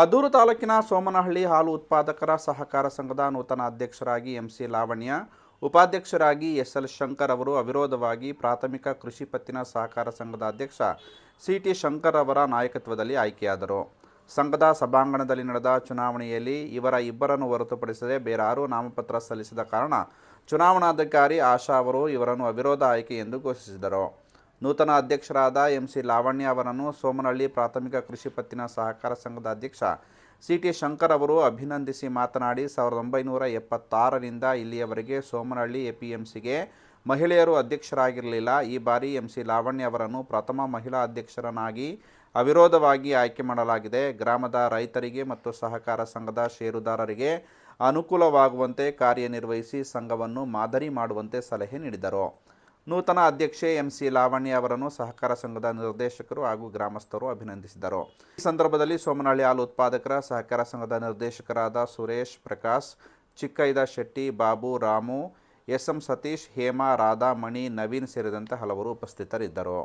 ಮದ್ದೂರು ತಾಲೂಕಿನ ಸೋಮನಹಳ್ಳಿ ಹಾಲು ಉತ್ಪಾದಕರ ಸಹಕಾರ ಸಂಘದ ನೂತನ ಅಧ್ಯಕ್ಷರಾಗಿ ಎಂಸಿ ಲಾವಣ್ಯ, ಉಪಾಧ್ಯಕ್ಷರಾಗಿ ಎಸ್ಎಲ್ ಶಂಕರ್ ಅವರು ಅವಿರೋಧವಾಗಿ ಪ್ರಾಥಮಿಕ ಕೃಷಿ ಪತ್ತಿನ ಸಹಕಾರ ಸಂಘದ ಅಧ್ಯಕ್ಷ ಸಿಟಿ ಶಂಕರ್ ಅವರ ನಾಯಕತ್ವದಲ್ಲಿ ಆಯ್ಕೆಯಾದರು. ಸಂಘದ ಸಭಾಂಗಣದಲ್ಲಿ ನಡೆದ ಚುನಾವಣೆಯಲ್ಲಿ ಇವರ ಇಬ್ಬರನ್ನು ಹೊರತುಪಡಿಸದೆ ಬೇರಾರು ನಾಮಪತ್ರ ಸಲ್ಲಿಸಿದ ಕಾರಣ ಚುನಾವಣಾಧಿಕಾರಿ ಆಶಾ ಅವರು ಇವರನ್ನು ಅವಿರೋಧ ಆಯ್ಕೆ ಎಂದು ಘೋಷಿಸಿದರು. ನೂತನ ಅಧ್ಯಕ್ಷರಾದ ಎಂಸಿ ಲಾವಣ್ಯ ಅವರನ್ನು ಸೋಮನಹಳ್ಳಿ ಪ್ರಾಥಮಿಕ ಕೃಷಿ ಪತ್ತಿನ ಸಹಕಾರ ಸಂಘದ ಅಧ್ಯಕ್ಷ ಸಿಟಿ ಶಂಕರ್ ಅವರು ಅಭಿನಂದಿಸಿ ಮಾತನಾಡಿ ಸಾವಿರದ ಒಂಬೈನೂರ ಎಪ್ಪತ್ತಾರರಿಂದ ಇಲ್ಲಿಯವರೆಗೆ ಸೋಮನಹಳ್ಳಿ ಎಪಿಎಂಸಿಗೆ ಮಹಿಳೆಯರು ಅಧ್ಯಕ್ಷರಾಗಿರಲಿಲ್ಲ. ಈ ಬಾರಿ ಎಂಸಿ ಲಾವಣ್ಯ ಅವರನ್ನು ಪ್ರಥಮ ಮಹಿಳಾ ಅಧ್ಯಕ್ಷರನ್ನಾಗಿ ಅವಿರೋಧವಾಗಿ ಆಯ್ಕೆ ಮಾಡಲಾಗಿದೆ. ಗ್ರಾಮದ ರೈತರಿಗೆ ಮತ್ತು ಸಹಕಾರ ಸಂಘದ ಷೇರುದಾರರಿಗೆ ಅನುಕೂಲವಾಗುವಂತೆ ಕಾರ್ಯನಿರ್ವಹಿಸಿ ಸಂಘವನ್ನು ಮಾದರಿ ಮಾಡುವಂತೆ ಸಲಹೆ ನೀಡಿದರು. ನೂತನ ಅಧ್ಯಕ್ಷೆ ಎಂಸಿ ಲಾವಣ್ಯ ಅವರನ್ನು ಸಹಕಾರ ಸಂಘದ ನಿರ್ದೇಶಕರು ಹಾಗೂ ಗ್ರಾಮಸ್ಥರು ಅಭಿನಂದಿಸಿದರು. ಈ ಸಂದರ್ಭದಲ್ಲಿ ಸೋಮನಹಳ್ಳಿ ಹಾಲು ಉತ್ಪಾದಕರ ಸಹಕಾರ ಸಂಘದ ನಿರ್ದೇಶಕರಾದ ಸುರೇಶ್, ಪ್ರಕಾಶ್, ಚಿಕ್ಕೈದ ಶೆಟ್ಟಿ, ಬಾಬು, ರಾಮು ಎಸ್ ಎಂ ಸತೀಶ್, ಹೇಮಾ, ರಾಧಾ, ಮಣಿ, ನವೀನ್ ಸೇರಿದಂತೆ ಹಲವರು ಉಪಸ್ಥಿತರಿದ್ದರು.